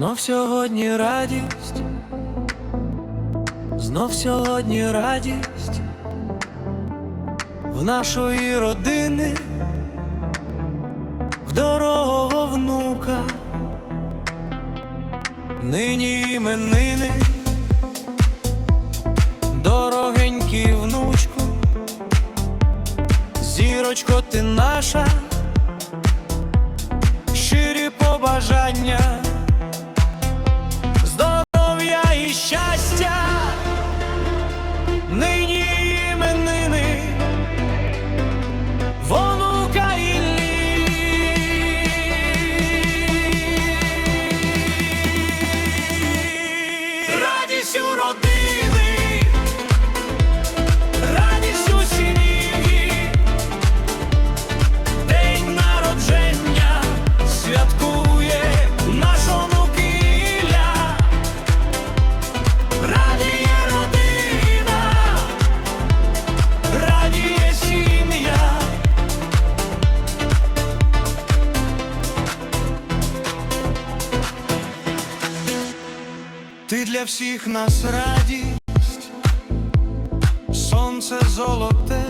Знов сьогодні радість, знов сьогодні радість. В нашої родини, в дорогого внука, нині іменини, дорогенький внучку, зірочко ти наша, щирі побажання Іллі. Радість Ти для всіх нас радість, сонце золоте,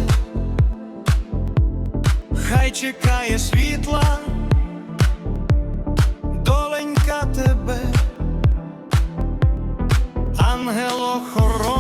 хай чекає світла, доленька тебе. Ангел-охоронець,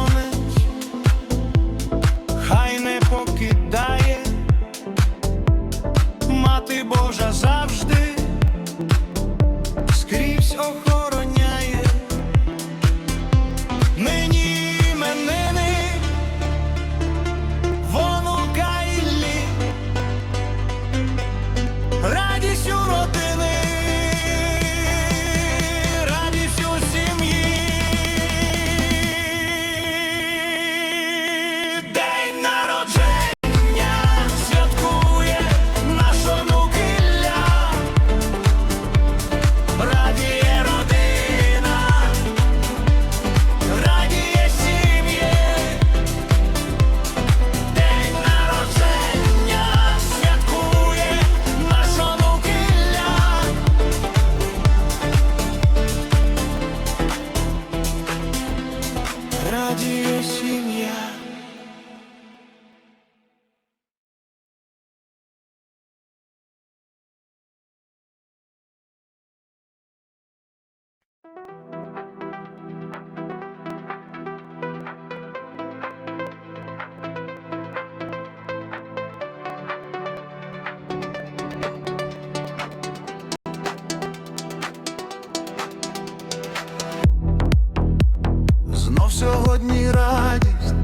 сьогодні радість,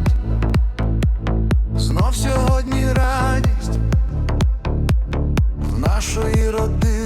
знов сьогодні радість. В нашої родини,